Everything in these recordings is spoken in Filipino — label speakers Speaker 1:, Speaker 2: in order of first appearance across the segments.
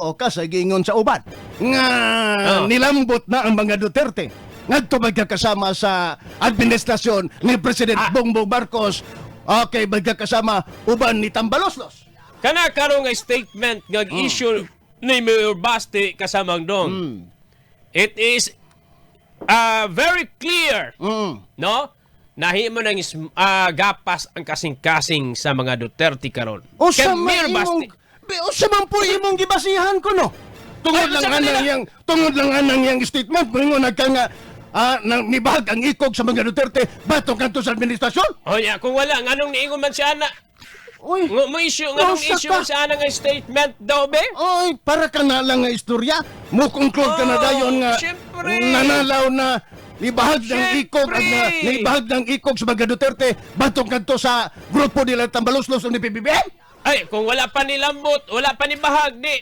Speaker 1: o ka sa sa uban nga
Speaker 2: Oh.
Speaker 1: nilambot na ang mga Duterte ngadto magkakasama sa administrasyon ni President
Speaker 2: Ah.
Speaker 1: Bongbong Marcos okay magkakasama uban ni Tambaloslos
Speaker 2: Kana karon nga statement nga issue ni Mayor Basti kasamang dong. It is uh, very clear,
Speaker 1: mm.
Speaker 2: no? Nahimo nang is, ah, gapas ang kasing-kasing sa mga Duterte karon.
Speaker 1: o
Speaker 2: Kay
Speaker 1: sa
Speaker 2: Mayor
Speaker 1: imong o sa man po imong gibasihan ko no tungod
Speaker 2: Ay,
Speaker 1: lang
Speaker 2: sa kanila.
Speaker 1: anang yang tungod lang anang yang statement moingon nagka nga ah, nang nibahag ang ikog sa mga Duterte batok kanto sa administrasyon
Speaker 2: O ya, kung wala, nganong niingon man siya na,
Speaker 1: Uy,
Speaker 2: ng, mo issue, nganong
Speaker 1: Nausa
Speaker 2: issue
Speaker 1: ka.
Speaker 2: man siya na nga statement daw, be?
Speaker 1: Oy, para ka na lang nga istorya. Mo conclude ka na
Speaker 2: Oh,
Speaker 1: dayon nga
Speaker 2: syempre.
Speaker 1: nanalaw na ibahag ng
Speaker 2: Syempre.
Speaker 1: ikog ang na, ibahag ng ikog sa mga Duterte batong kanto sa grupo nila Tambaluslos ni PBBM.
Speaker 2: Ay, kung wala pa ni Lambot, wala pa ni Bahag, ni,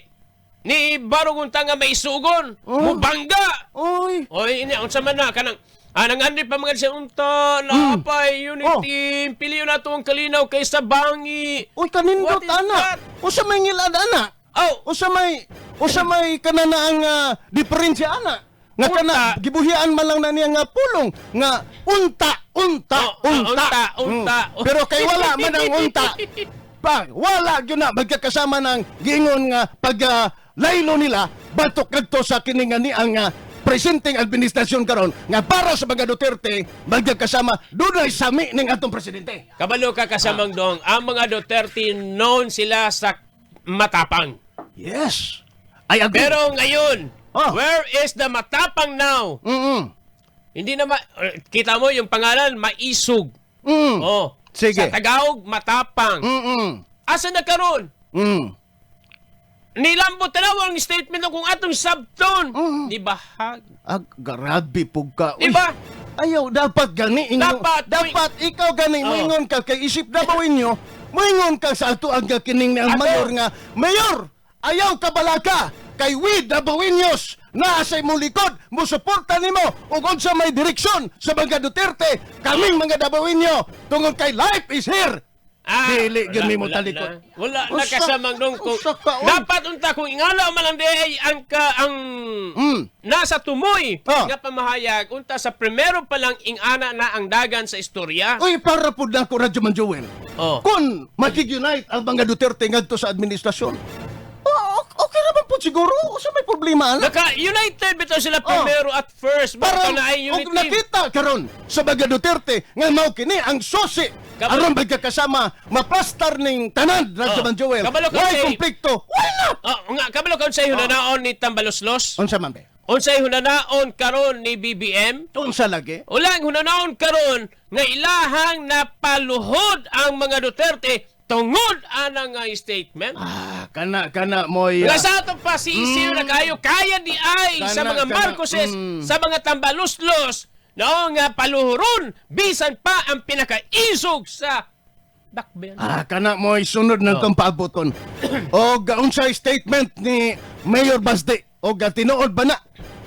Speaker 2: ni Barong unta nga may sugon,
Speaker 1: Oh.
Speaker 2: mubangga.
Speaker 1: Oy,
Speaker 2: Oy, ini unsa man na kanang anang andri pa mga siya unta
Speaker 1: Hmm.
Speaker 2: apay unity piliyo na ang kalinaw kaysa bangi.
Speaker 1: oy kanindot ana.
Speaker 2: that?
Speaker 1: Usa may ngilad ana.
Speaker 2: Oh,
Speaker 1: Usa may usa may kanana ang uh, diferensya ana. Nga kana
Speaker 2: Unta.
Speaker 1: gibuhian man lang na niya nga pulong nga unta unta
Speaker 2: Oh, ah,
Speaker 1: unta
Speaker 2: unta, unta.
Speaker 1: Mm. Pero kay wala man ang unta. Pa, wala gyud na magkakasama ng giingon nga pag ah, laylo nila batok kadto sa kini nga ni ang ah, presenting administrasyon karon nga para sa mga Duterte magkakasama dunay sami ning atong presidente.
Speaker 2: kabalo ka kasamang dong, ang mga Duterte known sila sa matapang.
Speaker 1: Yes. I agree.
Speaker 2: Pero ngayon,
Speaker 1: Oh.
Speaker 2: where is the matapang now?
Speaker 1: mm
Speaker 2: Hindi na ma- eh, kita mo yung pangalan maisog.
Speaker 1: Mm.
Speaker 2: Oh.
Speaker 1: Sige.
Speaker 2: Sa Tagalog matapang.
Speaker 1: Mm.
Speaker 2: Asa na karon?
Speaker 1: Mm.
Speaker 2: Nilambot na ang statement ng kung atong subtone.
Speaker 1: Mm.
Speaker 2: Di bahag.
Speaker 1: Ag grabe ka.
Speaker 2: Di
Speaker 1: Uy,
Speaker 2: ba?
Speaker 1: Ayaw dapat gani inyo.
Speaker 2: Dapat,
Speaker 1: dapat ikaw gani
Speaker 2: Oh.
Speaker 1: moingon ka kay isip na bawin nyo. Moingon ka sa ato ang kining
Speaker 2: Ato.
Speaker 1: mayor nga. Mayor, ayaw ka balaka kay Wid Dabawinyos na sa imong likod mo suporta nimo ug unsa may direksyon sa mga Duterte kaming mga Dabawinyo tungod kay life is here. Dili
Speaker 2: wala-
Speaker 1: gyud
Speaker 2: wala
Speaker 1: talikod.
Speaker 2: Wala na kasamang
Speaker 1: uy.
Speaker 2: dapat unta kung ingalaw man lang di ay ang ka ang
Speaker 1: Mm.
Speaker 2: nasa tumoy
Speaker 1: Ah.
Speaker 2: nga pamahayag unta sa primero pa lang ingana na ang dagan sa istorya.
Speaker 1: Uy, para pud na ko Radyo Man Joel.
Speaker 2: Oh.
Speaker 1: Kung makig-unite ang mga Duterte ngadto sa administrasyon, oh, po siguro. Sa may problema ana.
Speaker 2: Naka-united bitaw sila primero at first. Para na ay
Speaker 1: og
Speaker 2: unity.
Speaker 1: nakita karon sa mga Duterte nga mao kini ang sosi
Speaker 2: Kabalo-
Speaker 1: aron magkakasama maplastar ning tanan Radyo
Speaker 2: Oh.
Speaker 1: Joel.
Speaker 2: Kabalo ka
Speaker 1: Why konflikto? Why not?
Speaker 2: Oh, nga kabalo kaon sa hunanaon ni Tambaloslos.
Speaker 1: Unsa man be?
Speaker 2: Unsay hunanaon karon ni BBM?
Speaker 1: Unsa lagi?
Speaker 2: Ulang hunanaon karon nga ilahang napaluhod ang mga Duterte tungod ana nga statement.
Speaker 1: Ah, kana kana moy.
Speaker 2: Nga sa ato pa si mm. na kayo kaya di ay sa
Speaker 1: Kana-
Speaker 2: mga
Speaker 1: kana-
Speaker 2: Marcoses,
Speaker 1: mm.
Speaker 2: sa mga tambaluslos, no nga paluhuron bisan pa ang pinakaisog sa dakben.
Speaker 1: Ah, kana mo'y sunod ng
Speaker 2: Oh.
Speaker 1: kang paaboton. o unsay statement ni Mayor Basde o tinuod ba na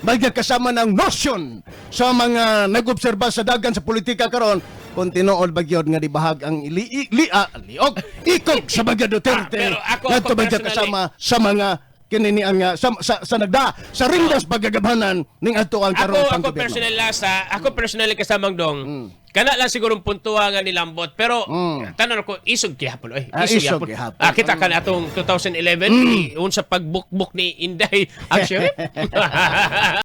Speaker 1: magkasama ng notion sa mga nag-obserba sa dagan sa politika karon kung ba gyud nga dibahag ang ili, ili, ah, liog ikog sa mga Duterte
Speaker 2: Ah, pero ako-
Speaker 1: nga
Speaker 2: ako
Speaker 1: magkasama sa mga kinini ang nga- sa, sa, sa nagda sa rindas pagagabhanan ning ato ang
Speaker 2: Ako,
Speaker 1: karon
Speaker 2: ako
Speaker 1: panggobyerno.
Speaker 2: personal lasa, ako personally kasamang dong, kana lang siguro puntuwa nga ni Lambot, pero
Speaker 1: Mm.
Speaker 2: tanan ko, isog gihapon, oy,
Speaker 1: Ah,
Speaker 2: isog,
Speaker 1: gihapon.
Speaker 2: Ah, kita kan atong 2011, mm. unsa pagbukbuk ni Inday, actually.